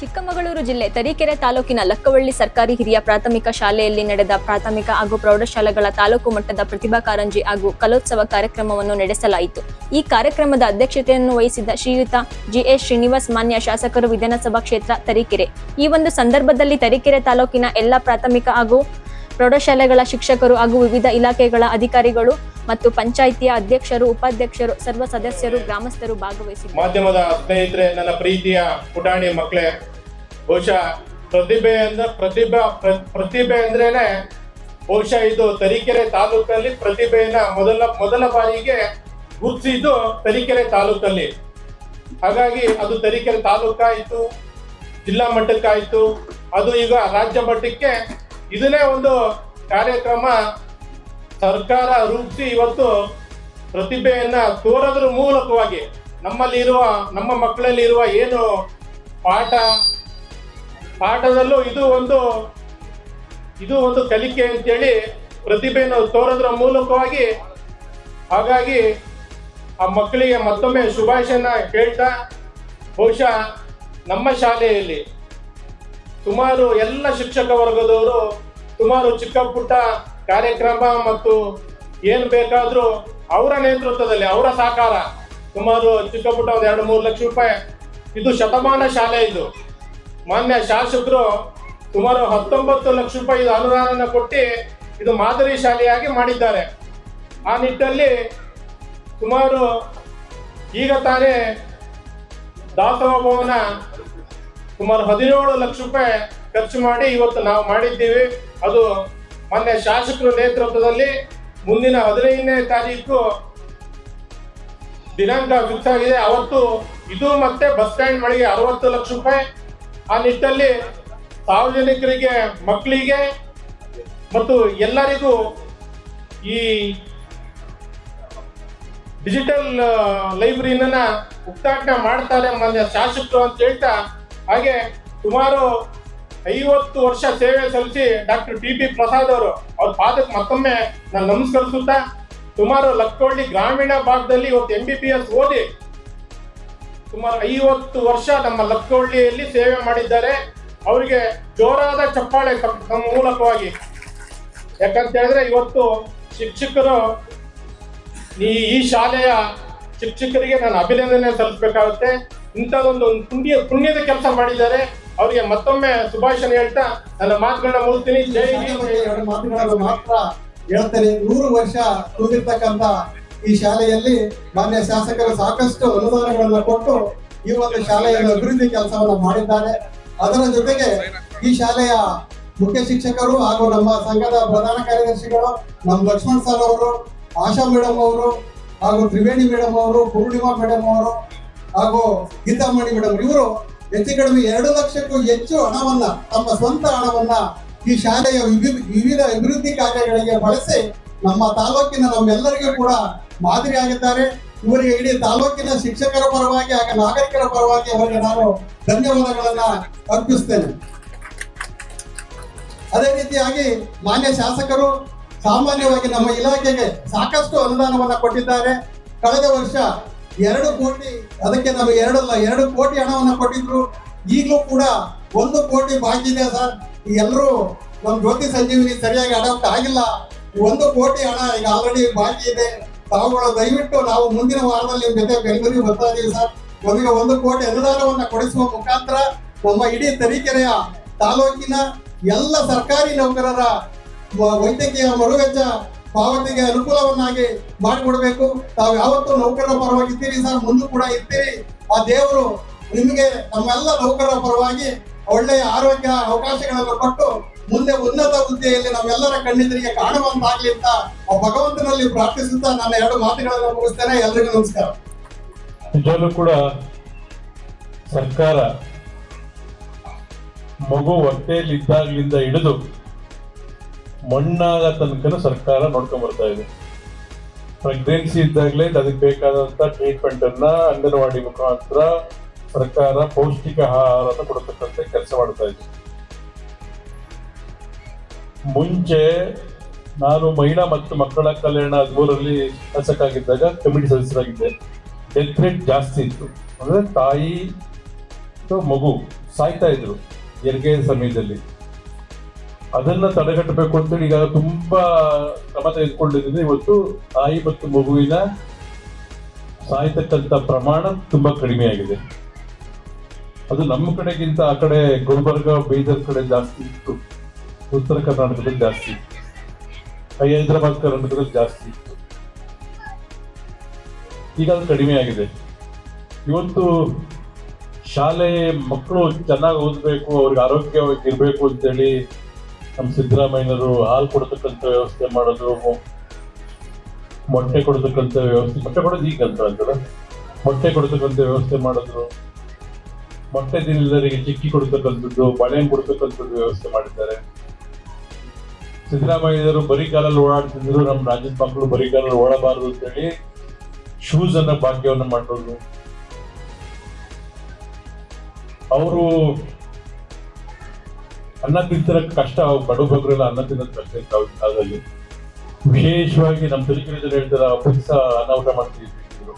ಚಿಕ್ಕಮಗಳೂರು ಜಿಲ್ಲೆ ತರೀಕೆರೆ ತಾಲೂಕಿನ ಲಕ್ಕವಳ್ಳಿ ಸರ್ಕಾರಿ ಹಿರಿಯ ಪ್ರಾಥಮಿಕ ಶಾಲೆಯಲ್ಲಿ ನಡೆದ ಪ್ರಾಥಮಿಕ ಹಾಗೂ ಪ್ರೌಢಶಾಲೆಗಳ ತಾಲೂಕು ಮಟ್ಟದ ಪ್ರತಿಭಾ ಕಾರಂಜಿ ಹಾಗೂ ಕಲೋತ್ಸವ ಕಾರ್ಯಕ್ರಮವನ್ನು ನಡೆಸಲಾಯಿತು. ಈ ಕಾರ್ಯಕ್ರಮದ ಅಧ್ಯಕ್ಷತೆಯನ್ನು ವಹಿಸಿದ ಶ್ರೀಯುತ ಜಿಎಸ್ ಶ್ರೀನಿವಾಸ್ ಮಾನ್ಯ ಶಾಸಕರು ವಿಧಾನಸಭಾ ಕ್ಷೇತ್ರ ತರೀಕೆರೆ. ಈ ಒಂದು ಸಂದರ್ಭದಲ್ಲಿ ತರೀಕೆರೆ ತಾಲೂಕಿನ ಎಲ್ಲ ಪ್ರಾಥಮಿಕ ಹಾಗೂ ಪ್ರೌಢಶಾಲೆಗಳ ಶಿಕ್ಷಕರು ಹಾಗೂ ವಿವಿಧ ಇಲಾಖೆಗಳ ಅಧಿಕಾರಿಗಳು ಮತ್ತು ಪಂಚಾಯಿತಿಯ ಅಧ್ಯಕ್ಷರು, ಉಪಾಧ್ಯಕ್ಷರು, ಸರ್ವ ಸದಸ್ಯರು, ಗ್ರಾಮಸ್ಥರು ಭಾಗವಹಿಸಿದ್ದರು. ಮಾಧ್ಯಮದ ಸ್ನೇಹಿತರೆ, ನನ್ನ ಪ್ರೀತಿಯ ಪುಟಾಣಿ ಮಕ್ಕಳೇ, ಬಹುಶಃ ಪ್ರತಿಭೆ ಅಂದ್ರೆ ಪ್ರತಿಭಾ, ಪ್ರ- ಪ್ರತಿಭೆ ಅಂದ್ರೇನೆ ಬಹುಶಃ ಇದು ತರೀಕೆರೆ ತಾಲೂಕಲ್ಲಿ ಪ್ರತಿಭೆಯನ್ನ ಮೊದಲ ಮೊದಲ ಬಾರಿಗೆ ಗುರುತಿಸಿದ್ದು ತರೀಕೆರೆ ತಾಲೂಕಲ್ಲಿ. ಹಾಗಾಗಿ ಅದು ತರೀಕೆರೆ ತಾಲೂಕಾಯಿತು ಜಿಲ್ಲಾ ಮಟ್ಟಕ್ಕಾಯಿತು ಅದು ಈಗ ರಾಜ್ಯ ಮಟ್ಟಕ್ಕೆ ಇದನ್ನೇ ಒಂದು ಕಾರ್ಯಕ್ರಮ ಸರ್ಕಾರ ರೂಪಿಸಿ ಇವತ್ತು ಪ್ರತಿಭೆಯನ್ನ ತೋರೋದ್ರ ಮೂಲಕವಾಗಿ ನಮ್ಮಲ್ಲಿರುವ, ನಮ್ಮ ಮಕ್ಕಳಲ್ಲಿರುವ ಏನು ಪಾಠ, ಪಾಠದಲ್ಲೂ ಇದು ಒಂದು ಇದು ಒಂದು ಕಲಿಕೆ ಅಂತೇಳಿ ಪ್ರತಿಭೆಯನ್ನು ತೋರೋದ್ರ ಮೂಲಕವಾಗಿ ಹಾಗಾಗಿ ಆ ಮಕ್ಕಳಿಗೆ ಮತ್ತೊಮ್ಮೆ ಶುಭಾಶಯನ ಕೇಳ್ತಾ ಬಹುಶಃ ನಮ್ಮ ಶಾಲೆಯಲ್ಲಿ ಸುಮಾರು ಎಲ್ಲ ಶಿಕ್ಷಕ ವರ್ಗದವರು, ಸುಮಾರು ಚಿಕ್ಕ ಪುಟ್ಟ ಕಾರ್ಯಕ್ರಮ ಮತ್ತು ಏನು ಬೇಕಾದರೂ ಅವರ ನೇತೃತ್ವದಲ್ಲಿ, ಅವರ ಸಹಕಾರ. ಸುಮಾರು ಚಿಕ್ಕ ಪುಟ್ಟ ಒಂದು ಎರಡು ಮೂರು ಲಕ್ಷ ರೂಪಾಯಿ. ಇದು ಶತಮಾನ ಶಾಲೆ ಇದು. ಮಾನ್ಯ ಶಾಸಕರು ಸುಮಾರು ಹತ್ತೊಂಬತ್ತು ಲಕ್ಷ ರೂಪಾಯಿ ಇದು ಅನುದಾನ ಕೊಟ್ಟು ಇದು ಮಾದರಿ ಶಾಲೆಯಾಗಿ ಮಾಡಿದ್ದಾರೆ. ಆ ನಿಟ್ಟಲ್ಲಿ ಸುಮಾರು ಈಗ ತಾನೇ ದಾಸೋಹ ಭವನ ಸುಮಾರು ಹದಿನೇಳು ಲಕ್ಷ ರೂಪಾಯಿ ಖರ್ಚು ಮಾಡಿ ಇವತ್ತು ನಾವು ಮಾಡಿದ್ದೀವಿ. ಅದು ಮೊನ್ನೆ ಶಾಸಕರ ನೇತೃತ್ವದಲ್ಲಿ ಮುಂದಿನ ಹದಿನೈದನೇ ತಾರೀಕು ದಿನಾಂಕ ಫಿಕ್ಸ್ ಆಗಿದೆ. ಅವತ್ತು ಇದು ಮತ್ತೆ ಬಸ್ ಸ್ಟ್ಯಾಂಡ್ ಮಳಿಗೆ ಅರವತ್ತು ಲಕ್ಷ ರೂಪಾಯಿ. ಆ ನಿಟ್ಟಲ್ಲಿ ಸಾರ್ವಜನಿಕರಿಗೆ, ಮಕ್ಕಳಿಗೆ ಮತ್ತು ಎಲ್ಲರಿಗೂ ಈ ಡಿಜಿಟಲ್ ಲೈಬ್ರರಿನ ಉದ್ಘಾಟನೆ ಮಾಡ್ತಾರೆ ಮಾನ್ಯ ಶಾಸಕರು ಅಂತ ಹೇಳ್ತಾ, ಹಾಗೆ ಸುಮಾರು ಐವತ್ತು ವರ್ಷ ಸೇವೆ ಸಲ್ಲಿಸಿ ಡಾಕ್ಟರ್ ಪಿ ಪಿ ಪ್ರಸಾದ್ ಅವರು ಅವ್ರ ಪಾದಕ್ಕೆ ಮತ್ತೊಮ್ಮೆ ನಾನು ನಮಸ್ಕರಿಸುತ್ತಾ, ಸುಮಾರು ಲಕ್ಕೋಳ್ಳಿ ಗ್ರಾಮೀಣ ಭಾಗದಲ್ಲಿ ಇವತ್ತು ಎಂ ಬಿ ಬಿ ಎಸ್ ಓದಿ ಸುಮಾರು ಐವತ್ತು ವರ್ಷ ನಮ್ಮ ಲಕ್ಕೋಳ್ಳಿಯಲ್ಲಿ ಸೇವೆ ಮಾಡಿದ್ದಾರೆ. ಅವರಿಗೆ ಜೋರಾದ ಚಪ್ಪಾಳೆ ತಮ್ಮ ಮೂಲಕವಾಗಿ. ಯಾಕಂತ ಹೇಳಿದ್ರೆ ಇವತ್ತು ಶಿಕ್ಷಕರು ಈ ಈ ಶಾಲೆಯ ಶಿಕ್ಷಕರಿಗೆ ನಾನು ಅಭಿನಂದನೆ ಸಲ್ಲಿಸಬೇಕಾಗುತ್ತೆ. ಇಂಥದೊಂದು ಪುಣ್ಯ ಪುಣ್ಯದ ಕೆಲಸ ಮಾಡಿದ್ದಾರೆ. ಅವರಿಗೆ ಮತ್ತೊಮ್ಮೆ ಶುಭಾಶಯ ಹೇಳ್ತಾ ನನ್ನ ಮಾತುಗಳನ್ನ ಮುಗಿಸ್ತೀನಿ. ಜೈ ಎರಡು ಮಾತುಗಳನ್ನು ಮಾತ್ರ ಹೇಳ್ತೇನೆ. ನೂರು ವರ್ಷ ತುಂಬಿರ್ತಕ್ಕಂತ ಈ ಶಾಲೆಯಲ್ಲಿ ಮಾನ್ಯ ಶಾಸಕರು ಸಾಕಷ್ಟು ಅನುದಾನಗಳನ್ನು ಕೊಟ್ಟು ಈ ಒಂದು ಶಾಲೆಯನ್ನು ಅಭಿವೃದ್ಧಿ ಕೆಲಸವನ್ನು ಮಾಡಿದ್ದಾರೆ. ಅದರ ಜೊತೆಗೆ ಈ ಶಾಲೆಯ ಮುಖ್ಯ ಶಿಕ್ಷಕರು ಹಾಗೂ ನಮ್ಮ ಸಂಘದ ಪ್ರಧಾನ ಕಾರ್ಯದರ್ಶಿಗಳು ನಮ್ಮ ಲಕ್ಷ್ಮಣ್ ಸರ್ ಅವರು ಆಶಾ ಮೇಡಮ್ ಅವರು ಹಾಗೂ ತ್ರಿವೇಣಿ ಮೇಡಮ್ ಅವರು ಪೂರ್ಣಿಮಾ ಮೇಡಮ್ ಅವರು ಹಾಗೂ ಗೀತಾಮಣಿ ಮೇಡಮ್ ಇವರು ಹೆಚ್ಚು ಕಡಿಮೆ ಎರಡು ಲಕ್ಷಕ್ಕೂ ಹೆಚ್ಚು ಹಣವನ್ನ, ತಮ್ಮ ಸ್ವಂತ ಹಣವನ್ನ ಈ ಶಾಲೆಯ ವಿವಿ- ವಿವಿಧ ಅಭಿವೃದ್ಧಿ ಕಾರ್ಯಗಳಿಗೆ ಬಳಸಿ ನಮ್ಮ ತಾಲೂಕಿನ ನಮ್ಮೆಲ್ಲರಿಗೂ ಕೂಡ ಮಾದರಿಯಾಗಿದ್ದಾರೆ ಇವರಿಗೆ ಇಡೀ ತಾಲೂಕಿನ ಶಿಕ್ಷಕರ ಪರವಾಗಿ ಹಾಗೆ ನಾಗರಿಕರ ಪರವಾಗಿ ಅವರಿಗೆ ನಾನು ಧನ್ಯವಾದಗಳನ್ನ ಅರ್ಪಿಸ್ತೇನೆ. ಅದೇ ರೀತಿಯಾಗಿ ಮಾನ್ಯ ಶಾಸಕರು ಸಾಮಾನ್ಯವಾಗಿ ನಮ್ಮ ಇಲಾಖೆಗೆ ಸಾಕಷ್ಟು ಅನುದಾನವನ್ನ ಕೊಟ್ಟಿದ್ದಾರೆ. ಕಳೆದ ವರ್ಷ ಎರಡು ಕೋಟಿ, ಅದಕ್ಕೆ ನಮಗೆ ಎರಡಲ್ಲ, ಎರಡು ಕೋಟಿ ಹಣವನ್ನು ಕೊಟ್ಟಿದ್ರು. ಈಗಲೂ ಕೂಡ ಒಂದು ಕೋಟಿ ಬಾಕಿ ಇದೆ ಸರ್. ಎಲ್ಲರೂ ನಮ್ಮ ಜ್ಯೋತಿ ಸಂಜೀವಿನಿ ಸರಿಯಾಗಿ ಅಡಾಪ್ಟ್ ಆಗಿಲ್ಲ. ಒಂದು ಕೋಟಿ ಹಣ ಈಗ ಆಲ್ರೆಡಿ ಬಾಕಿ ಇದೆ. ತಾವುಗಳು ದಯವಿಟ್ಟು ನಾವು ಮುಂದಿನ ವಾರದಲ್ಲಿ ನಿಮ್ಮ ಜೊತೆ ಬೆಂಗಳೂರಿಗೆ ಬರ್ತಾ ಇದೀವಿ ಸರ್. ನಮಗೆ ಒಂದು ಕೋಟಿ ಅನುದಾನವನ್ನು ಕೊಡಿಸುವ ಮುಖಾಂತರ ನಮ್ಮ ಇಡೀ ತರೀಕೆರೆಯ ತಾಲೂಕಿನ ಎಲ್ಲ ಸರ್ಕಾರಿ ನೌಕರರ ವೈದ್ಯಕೀಯ ಮರುವೆಚ್ಚ ಪಾವತಿಗೆ ಅನುಕೂಲವನ್ನಾಗಿ ಮಾಡಿಕೊಡ್ಬೇಕು. ತಾವು ಯಾವತ್ತೂ ನೌಕರರ ಪರವಾಗಿದ್ದೀರಿ ಸರ್. ಮುಂದೂ ಕೂಡ ಇರ್ತೀರಿ. ಆ ದೇವರು ನಿಮಗೆ ನಮ್ಮೆಲ್ಲ ನೌಕರರ ಪರವಾಗಿ ಒಳ್ಳೆಯ ಆರೋಗ್ಯ ಅವಕಾಶಗಳನ್ನು ಕೊಟ್ಟು ಮುಂದೆ ಉನ್ನತ ಹುದ್ದೆಯಲ್ಲಿ ನಾವೆಲ್ಲರ ಕಣ್ಣಿದ್ರಿಗೆ ಕಾಣುವಂತಾಗ್ಲಿ ಅಂತ ಆ ಭಗವಂತನಲ್ಲಿ ಪ್ರಾರ್ಥಿಸುತ್ತಾ ನನ್ನ ಎರಡು ಮಾತುಗಳನ್ನು ಮುಗಿಸ್ತೇನೆ. ಎಲ್ರಿಗೂ ನಮಸ್ಕಾರ. ನಿಜವಾಗ್ಲೂ ಕೂಡ ಸರ್ಕಾರ ಮಗು ಹೊಟ್ಟೆಯಲ್ಲಿ ಇದ್ದಾಗಲಿಂದ ಹಿಡಿದು ಮಣ್ಣಾಗ ತನಕನೂ ಸರ್ಕಾರ ನೋಡ್ಕೊಂಡ್ ಬರ್ತಾ ಇದೆ. ಪ್ರೆಗ್ನೆನ್ಸಿ ಇದ್ದಾಗಲೇ ಅದಕ್ಕೆ ಬೇಕಾದಂತ ಟ್ರೀಟ್ಮೆಂಟ್ ಅನ್ನ ಅಂಗನವಾಡಿ ಮುಖಾಂತರ ಸರ್ಕಾರ ಪೌಷ್ಟಿಕ ಆಹಾರನ ಕೊಡತಕ್ಕಂತೆ ಕೆಲಸ ಮಾಡ್ತಾ ಇದೆ. ಮುಂಚೆ ನಾನು ಮಹಿಳಾ ಮತ್ತು ಮಕ್ಕಳ ಕಲ್ಯಾಣ ಹದಿಮೂರರಲ್ಲಿ ಶಾಸಕಾಗಿದ್ದಾಗ ಕಮಿಟಿ ಸದಸ್ಯರಾಗಿದ್ದೆ. ಡೆತ್ ರೇಟ್ ಜಾಸ್ತಿ ಇತ್ತು. ಅಂದ್ರೆ ತಾಯಿ ಮಗು ಸಾಯ್ತಾ ಇದ್ರು. ಹೆರಿಗೆ ಸಮಯದಲ್ಲಿ. ಅದನ್ನ ತಡೆಗಟ್ಟಬೇಕು ಅಂತೇಳಿ ಈಗ ತುಂಬಾ ಕ್ರಮ ತೆಗೆದುಕೊಂಡಿದ್ರೆ ಇವತ್ತು ತಾಯಿ ಮತ್ತು ಮಗುವಿನ ಸಾಯ್ತಕ್ಕಂಥ ಪ್ರಮಾಣ ತುಂಬಾ ಕಡಿಮೆ ಆಗಿದೆ. ಅದು ನಮ್ಮ ಕಡೆಗಿಂತ ಆ ಕಡೆ ಗುಲ್ಬರ್ಗ, ಬೀದರ್ ಕಡೆ ಜಾಸ್ತಿ ಇತ್ತು. ಉತ್ತರ ಕರ್ನಾಟಕದಲ್ಲಿ ಜಾಸ್ತಿ ಇತ್ತು. ಹೈದರಾಬಾದ್ ಕರ್ನಾಟಕದಲ್ಲಿ ಜಾಸ್ತಿ ಇತ್ತು. ಈಗ ಅದು ಕಡಿಮೆ ಆಗಿದೆ. ಇವತ್ತು ಶಾಲೆ ಮಕ್ಕಳು ಚೆನ್ನಾಗಿ ಓದಬೇಕು, ಅವ್ರಿಗೆ ಆರೋಗ್ಯವಾಗಿ ಇರಬೇಕು ಅಂತೇಳಿ ನಮ್ಮ ಸಿದ್ದರಾಮಯ್ಯನವರು ಹಾಲು ಕೊಡ್ತಕ್ಕಂಥ ವ್ಯವಸ್ಥೆ ಮಾಡೋದು ಮೊಟ್ಟೆ ಕೊಡ್ತಕ್ಕಂಥ ವ್ಯವಸ್ಥೆ, ಮೊಟ್ಟೆ ಕೊಡೋದು ಈಗ ಅಂತ ಅಂತಾರೆ ಮೊಟ್ಟೆ ಕೊಡ್ತಕ್ಕಂಥ ವ್ಯವಸ್ಥೆ ಮಾಡಿದ್ರು. ಮೊಟ್ಟೆ ತಿನ್ನದವರಿಗೆ ಚಿಕ್ಕಿ ಕೊಡ್ತಕ್ಕಂಥದ್ದು ಮಳೆ ಕೊಡ್ತಕ್ಕಂಥದ್ದು ವ್ಯವಸ್ಥೆ ಮಾಡಿದ್ದಾರೆ. ಸಿದ್ದರಾಮಯ್ಯನವರು ಬರೀ ಕಾಲಲ್ಲಿ ಓಡಾಡ್ತಿದ್ರು, ನಮ್ಮ ರಾಜ್ಯದ ಮಕ್ಕಳು ಬರೀ ಕಾಲಲ್ಲಿ ಓಡಬಾರದು ಅಂತೇಳಿ ಶೂಸ್ ಅನ್ನ ಭಾಗ್ಯವನ್ನು ಮಾಡೋದು ಅವರು ಅನ್ನ ತಿಂತಿರಕ್ ಕಷ್ಟ ಬಡ ಅನ್ನ ತಿನ್ನೋದು ಕಷ್ಟ ಇತ್ತು ಅವ್ರ ಕಾಲದಲ್ಲಿ. ವಿಶೇಷವಾಗಿ ನಮ್ಮ ತರೀಕೆರೆ ಹೇಳ್ತಾರೆ ಅಪುತ್ಸ ಅನ್ನ ಊಟ ಮಾಡ್ತಿದ್ರು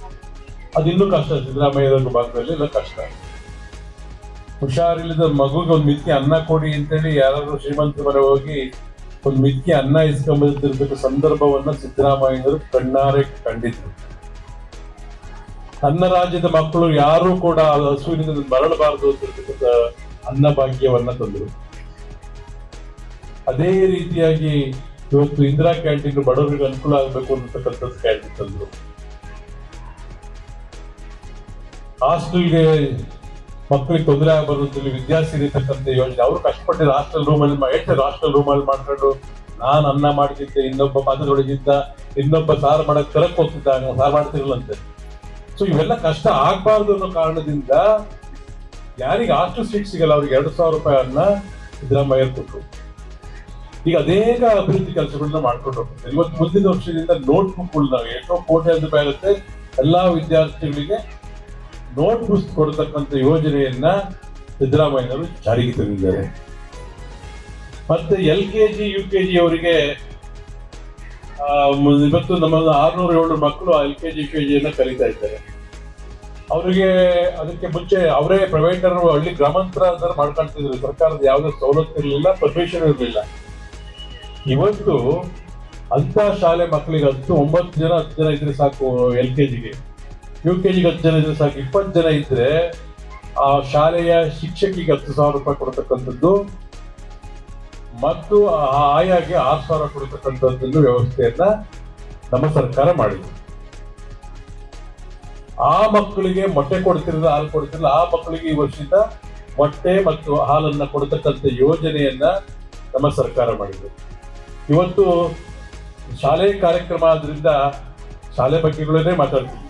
ಅದು ಕಷ್ಟ ಸಿದ್ದರಾಮಯ್ಯ ಭಾಗದಲ್ಲಿ ಎಲ್ಲ ಕಷ್ಟ. ಹುಷಾರಿಲ್ಲದ ಮಗುಗೆ ಒಂದು ಮಿತ್ತಿ ಅನ್ನ ಕೊಡಿ ಅಂತೇಳಿ ಯಾರಾದ್ರೂ ಶ್ರೀಮಂತ ಮನೆ ಹೋಗಿ ಒಂದು ಮಿಕ್ಕಿ ಅನ್ನ ಇಸ್ಕೊಂಬಂದಿರ್ತಕ್ಕ ಸಂದರ್ಭವನ್ನ ಸಿದ್ದರಾಮಯ್ಯನವರು ಕಣ್ಣಾರೆ ಕಂಡಿದ್ರು. ತನ್ನ ರಾಜ್ಯದ ಮಕ್ಕಳು ಯಾರು ಕೂಡ ಹಸುವಿನಿಂದ ಮರಳಬಾರದು ಅಂತಿರ್ತಕ್ಕಂಥ ಅನ್ನ ಭಾಗ್ಯವನ್ನ ತಂದರು. ಅದೇ ರೀತಿಯಾಗಿ ಇವತ್ತು ಇಂದಿರಾ ಕ್ಯಾಂಟೀನ್ ಬಡವರಿಗೆ ಅನುಕೂಲ ಆಗಬೇಕು ಅನ್ನತಕ್ಕಂಥದ್ದು ಕ್ಯಾಂಟೀನ್ ತಂದರು. ಹಾಸ್ಟೆಲ್ಗೆ ಮಕ್ಕಳಿಗೆ ತೊಂದರೆ ಆಗಬಾರ್ದು ಅಂತೇಳಿ ವಿದ್ಯಾರ್ಥಿ ಇರತಕ್ಕಂಥ ಯೋಜನೆ. ಅವರು ಕಷ್ಟಪಟ್ಟಿದ್ದು ಹಾಸ್ಟೆಲ್ ರೂಮಲ್ಲಿ ಹೇಳ್ತಾರೆ ಹಾಸ್ಟೆಲ್ ರೂಮಲ್ಲಿ ಮಾಡ್ಕೊಂಡು ನಾನು ಅನ್ನ ಮಾಡ್ತಿದ್ದೆ, ಇನ್ನೊಬ್ಬ ಪಾತ್ರದೊಳಗಿದ್ದ ಇನ್ನೊಬ್ಬ ಸಾರು ಮಾಡಕ್ ತರಕ್ ಹೋಗ್ತಿದ್ದ ಸಾರು ಮಾಡ್ತಿರಲ್ಲಂತೆ ಸೊ ಇವೆಲ್ಲ ಕಷ್ಟ ಆಗ್ಬಾರ್ದು ಅನ್ನೋ ಕಾರಣದಿಂದ ಯಾರಿಗೆ ಹಾಸ್ಟೆಲ್ ಸೀಟ್ ಸಿಗಲ್ಲ, ಅವ್ರಿಗೆ ಎರಡು ಸಾವಿರ ರೂಪಾಯಿಯನ್ನ ಸಿದ್ದರಾಮಯ್ಯ ಕೊಟ್ಟರು ಈಗ ಅನೇಕ ಅಭಿವೃದ್ಧಿ ಕೆಲಸಗಳನ್ನ ಮಾಡ್ಕೊಂಡು ಹೋಗ್ತಾರೆ. ಇವತ್ತು ಮುಂದಿನ ವರ್ಷದಿಂದ ನೋಟ್ ಬುಕ್ಗಳನ್ನ ಎಷ್ಟೋ ಕೋಟಿ ರೂಪಾಯಿ ಆಗುತ್ತೆ ಎಲ್ಲಾ ವಿದ್ಯಾರ್ಥಿಗಳಿಗೆ ನೋಟ್ ಬುಕ್ ಕೊಡತಕ್ಕಂಥ ಯೋಜನೆಯನ್ನ ಸಿದ್ದರಾಮಯ್ಯನವರು ಜಾರಿಗೆ ತಂದಿದ್ದಾರೆ. ಮತ್ತೆ L K G, U K G ಅವರಿಗೆ ಇವತ್ತು ನಮ್ಮ ಆರ್ನೂರು ಏಳು ಮಕ್ಕಳು L K G, U K ಜಿಯನ್ನು ಕಲಿತಾ ಇದ್ದಾರೆ. ಅವರಿಗೆ ಅದಕ್ಕೆ ಮುಂಚೆ ಅವರೇ ಪ್ರೈವೇಟರ್ ಹಳ್ಳಿ ಗ್ರಾಮಾಂತರ ಮಾಡ್ಕೊಳ್ತಿದ್ರು. ಸರ್ಕಾರದ ಯಾವುದೇ ಸವಲತ್ತು ಇರಲಿಲ್ಲ ಪರ್ಮಿಷನ್ ಇರಲಿಲ್ಲ. ಇವತ್ತು ಅಂತ ಶಾಲೆ ಮಕ್ಕಳಿಗೆ ಹತ್ತು ಒಂಬತ್ತು ಜನ, ಹತ್ತು ಜನ ಇದ್ರೆ ಸಾಕು ಎಲ್ ಕೆ ಜಿಗೆ ಯು ಕೆ ಜಿಗೆ ಹತ್ತು ಜನ ಇದ್ರೆ ಸಾಕು, ಇಪ್ಪತ್ತು ಜನ ಇದ್ರೆ ಆ ಶಾಲೆಯ ಶಿಕ್ಷಕಿಗೆ ಹತ್ತು ಸಾವಿರ ರೂಪಾಯಿ ಕೊಡ್ತಕ್ಕಂಥದ್ದು ಮತ್ತು ಆ ಆಯಾಗೆ ಆರು ಸಾವಿರ ಕೊಡ್ತಕ್ಕಂಥದ್ದನ್ನು ವ್ಯವಸ್ಥೆಯನ್ನ ನಮ್ಮ ಸರ್ಕಾರ ಮಾಡಿದೆ. ಆ ಮಕ್ಕಳಿಗೆ ಮೊಟ್ಟೆ ಕೊಡ್ತಿರಲಿಲ್ಲ ಹಾಲು ಕೊಡ್ತಿರಲಿಲ್ಲ ಆ ಮಕ್ಕಳಿಗೆ ಈ ವರ್ಷದಿಂದ ಮೊಟ್ಟೆ ಮತ್ತು ಹಾಲನ್ನ ಕೊಡ್ತಕ್ಕಂಥ ಯೋಜನೆಯನ್ನ ನಮ್ಮ ಸರ್ಕಾರ ಮಾಡಿದೆ. ಇವತ್ತು ಶಾಲೆ ಕಾರ್ಯಕ್ರಮ ಆದ್ದರಿಂದ ಶಾಲೆ ಬಗ್ಗೆಗಳನ್ನೇ ಮಾತಾಡ್ತೀವಿ.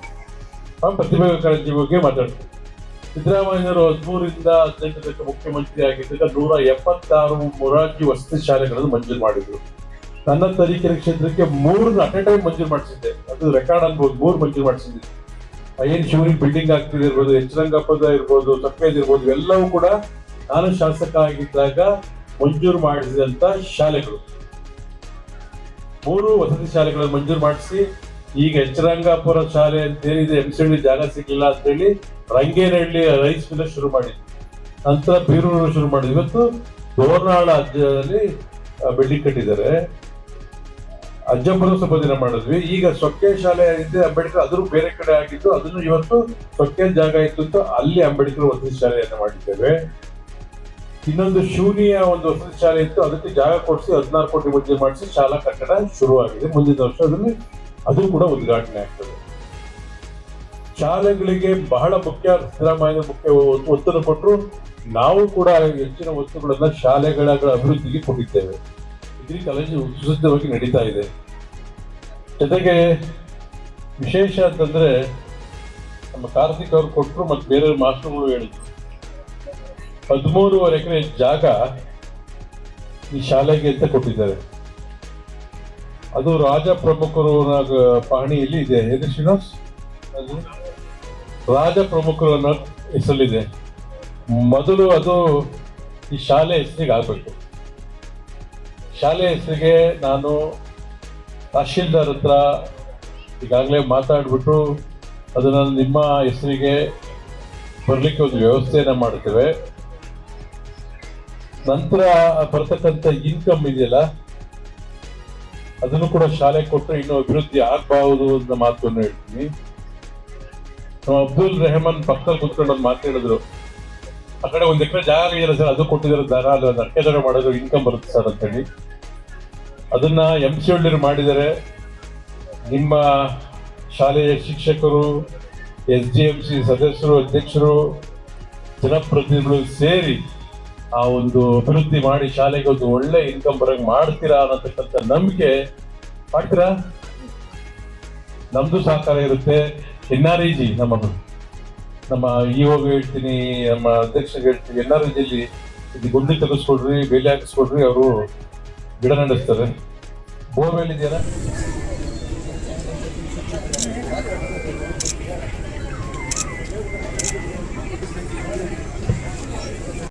ಪ್ರತಿಭೆ ಕಾಳಜಿ ಬಗ್ಗೆ ಮಾತಾಡ್ತೀವಿ. ಸಿದ್ದರಾಮಯ್ಯನವರು ಹದಿಮೂರಿಂದ ಹದಿನೆಂಟು ತನಕ ಮುಖ್ಯಮಂತ್ರಿ ಆಗಿದ್ದಾಗ ನೂರ ಎಪ್ಪತ್ತಾರು ಮೊರಾರ್ಜಿ ವಸತಿ ಶಾಲೆಗಳನ್ನು ಮಂಜೂರು ಮಾಡಿದ್ರು. ನನ್ನ ತರೀಕೆರೆ ಕ್ಷೇತ್ರಕ್ಕೆ ಮೂರು ಅಟ್ ಟೈಮ್ ಮಂಜೂರು ಮಾಡಿಸಿದ್ದೆ. ಅದು ರೆಕಾರ್ಡ್ ಅನ್ಬೋದು ಮೂರು ಮಂಜೂರು ಮಾಡಿಸಿದ್ದೆ. ಐಎನ್ ಶಿವರಿ ಬಿಲ್ಡಿಂಗ್ ಆಗ್ತಿದೆ ಇರ್ಬೋದು ಎಚ್ ರಂಗಪ್ಪದ ಇರ್ಬೋದು ಸಫೇದ್ ಇರ್ಬೋದು, ಎಲ್ಲವೂ ಕೂಡ ನಾನು ಶಾಸಕ ಆಗಿದ್ದಾಗ ಮಂಜೂರು ಮಾಡಿಸಿದಂತ ಶಾಲೆಗಳು. ಮೂರು ವಸತಿ ಶಾಲೆಗಳನ್ನು ಮಂಜೂರು ಮಾಡಿಸಿ, ಈಗ ಎಚ್ಚರಂಗಾಪುರ ಶಾಲೆ ಅಂತ ಏನಿದೆ ಎಂ ಸಿ ಜಾಗ ಸಿಗ್ಲಿಲ್ಲ ಅಂತ ಹೇಳಿ ರಂಗೇನಹಳ್ಳಿ ರೈಸ್ ಮಿಲ್ ಶುರು ಮಾಡಿದ್ವಿ. ನಂತರ ಬೀರೂರು ಶುರು ಮಾಡಿದ್ವಿ. ಇವತ್ತು ದೋರ್ನಾಳ ಅಜ್ಜದಲ್ಲಿ ಬಿಲ್ಡಿಂಗ್ ಕಟ್ಟಿದ್ದಾರೆ. ಅಜ್ಜಂಬರು ಸ್ವಲ್ಪ ದಿನ ಮಾಡಿದ್ವಿ. ಈಗ ಸೊಕ್ಕೆ ಶಾಲೆ ಇದೆ, ಅಂಬೇಡ್ಕರ್ ಅದ್ರ ಬೇರೆ ಕಡೆ ಆಗಿದ್ದು ಅದನ್ನು ಇವತ್ತು ಸೊಕ್ಕೆ ಜಾಗ ಇತ್ತು ಅಲ್ಲಿ ಅಂಬೇಡ್ಕರ್ ವಸತಿ ಶಾಲೆಯನ್ನು ಮಾಡಿದ್ದೇವೆ. ಇನ್ನೊಂದು ಶೂನ್ಯ ಒಂದು ವಸತಿ ಶಾಲೆ ಇತ್ತು, ಅದಕ್ಕೆ ಜಾಗ ಕೊಡಿಸಿ ಹದಿನಾರು ಕೋಟಿ ಮಂಜೂರು ಮಾಡಿಸಿ ಶಾಲಾ ಕಟ್ಟಡ ಶುರುವಾಗಿದೆ. ಮುಂದಿನ ವರ್ಷ ಅದರಲ್ಲಿ ಅದು ಕೂಡ ಉದ್ಘಾಟನೆ ಆಗ್ತದೆ. ಶಾಲೆಗಳಿಗೆ ಬಹಳ ಮುಖ್ಯ ಸಿದ್ದರಾಮಯ್ಯ ಮುಖ್ಯ ಒತ್ತು- ಒತ್ತನ್ನು ಕೊಟ್ಟರು ನಾವು ಕೂಡ ಹೆಚ್ಚಿನ ವಸ್ತುಗಳನ್ನ ಶಾಲೆಗಳ ಅಭಿವೃದ್ಧಿಗೆ ಕೊಟ್ಟಿದ್ದೇವೆ. ಇಲ್ಲಿ ಕಾಲೇಜು ಸುಸಜ್ಜವಾಗಿ ನಡೀತಾ ಇದೆ. ಜೊತೆಗೆ ವಿಶೇಷ ಅಂತಂದ್ರೆ ನಮ್ಮ ಕಾರ್ತಿಕ್ ಅವರು ಕೊಟ್ಟರು ಮತ್ತು ಬೇರೆ ಮಾಸ್ಟರ್ಗಳು ಹೇಳಿದ್ರು. ಹದಿಮೂರುವರೆ ಎಕರೆ ಜಾಗ ಈ ಶಾಲೆಗೆ ಅಂತ ಕೊಟ್ಟಿದ್ದಾರೆ. ಅದು ರಾಜ ಪ್ರಮುಖರು ಪಹಣಿಯಲ್ಲಿ ಇದೆ. ಎದು ಶ್ರೀನಿವಾಸ್? ಅದು ರಾಜ ಪ್ರಮುಖರು ಅನ್ನೋ ಹೆಸರಲ್ಲಿದೆ. ಮೊದಲು ಅದು ಈ ಶಾಲೆ ಹೆಸರಿಗೆ ಆಗಬೇಕು. ಶಾಲೆ ಹೆಸರಿಗೆ ನಾನು ತಹಶೀಲ್ದಾರ್ ಹತ್ರ ಈಗಾಗಲೇ ಮಾತಾಡ್ಬಿಟ್ಟು ಅದನ್ನ ನಿಮ್ಮ ಹೆಸರಿಗೆ ಬರಲಿಕ್ಕೆ ಒಂದು ವ್ಯವಸ್ಥೆಯನ್ನು ಮಾಡ್ತೇವೆ. ನಂತರ ಬರ್ತಕ್ಕಂಥ ಇನ್ಕಮ್ ಇದೆಯಲ್ಲ, ಅದನ್ನು ಕೂಡ ಶಾಲೆ ಕೊಟ್ಟರೆ ಇನ್ನೂ ಅಭಿವೃದ್ಧಿ ಆಗಬಹುದು ಅಂತ ಮಾತನ್ನು ಹೇಳ್ತೀನಿ. ನಮ್ಮ ಅಬ್ದುಲ್ ರೆಹಮಾನ್ ಪಕ್ಕದಲ್ಲಿ ಕುತ್ಕೊಂಡು ಒಂದು ಮಾತಾಡಿದ್ರು ಆ ಕಡೆ ಒಂದು ಎಕರೆ ಜಾಗ ಇದೆಯಲ್ಲ ಸರ್, ಅದು ಕೊಟ್ಟಿದ್ದಾರೆ ದರ ಅದು ಅರ್ಕೆದರ ಮಾಡೋದು ಇನ್ಕಮ್ ಬರುತ್ತೆ ಸರ್ ಅಂತೇಳಿ. ಅದನ್ನ ಎಂ ಸಿ ಮಾಡಿದ್ದಾರೆ. ನಿಮ್ಮ ಶಾಲೆಯ ಶಿಕ್ಷಕರು ಎಸ್ ಡಿ ಎಂ ಸಿ ಸದಸ್ಯರು, ಅಧ್ಯಕ್ಷರು, ಜನಪ್ರತಿನಿಧಿಗಳು ಸೇರಿ ಆ ಒಂದು ಅಭಿವೃದ್ಧಿ ಮಾಡಿ ಶಾಲೆಗೆ ಒಂದು ಒಳ್ಳೆ ಇನ್ಕಮ್ ಬರಂಗ್ ಮಾಡ್ತೀರಾ ಅನ್ನತಕ್ಕಂಥ ನಂಬಿಕೆ. ಮಾಡ್ತೀರಾ ನಮ್ದು ಸಹಕಾರ ಇರುತ್ತೆ. ಎನ್ ಆರ್ ಇ ಜಿ ನಮ್ಮದು ನಮ್ಮ ಇಒಗೆ ಹೇಳ್ತೀನಿ, ನಮ್ಮ ಅಧ್ಯಕ್ಷರಿಗೆ ಹೇಳ್ತೀನಿ ಎನ್ ಆರ್ ಇಜಿಯಲ್ಲಿ ಜಿಲಿ ಇದು ಗುಂಡಿ ತೆಗೆಸ್ಕೊಡ್ರಿ, ಬೇಲಿ ಹಾಕಿಸ್ಕೊಡ್ರಿ, ಅವರು ಗಿಡ ನಡೆಸ್ತಾರೆ. ಬೋರ್ವೆಲ್ ಇದೆಯಲ್ಲ?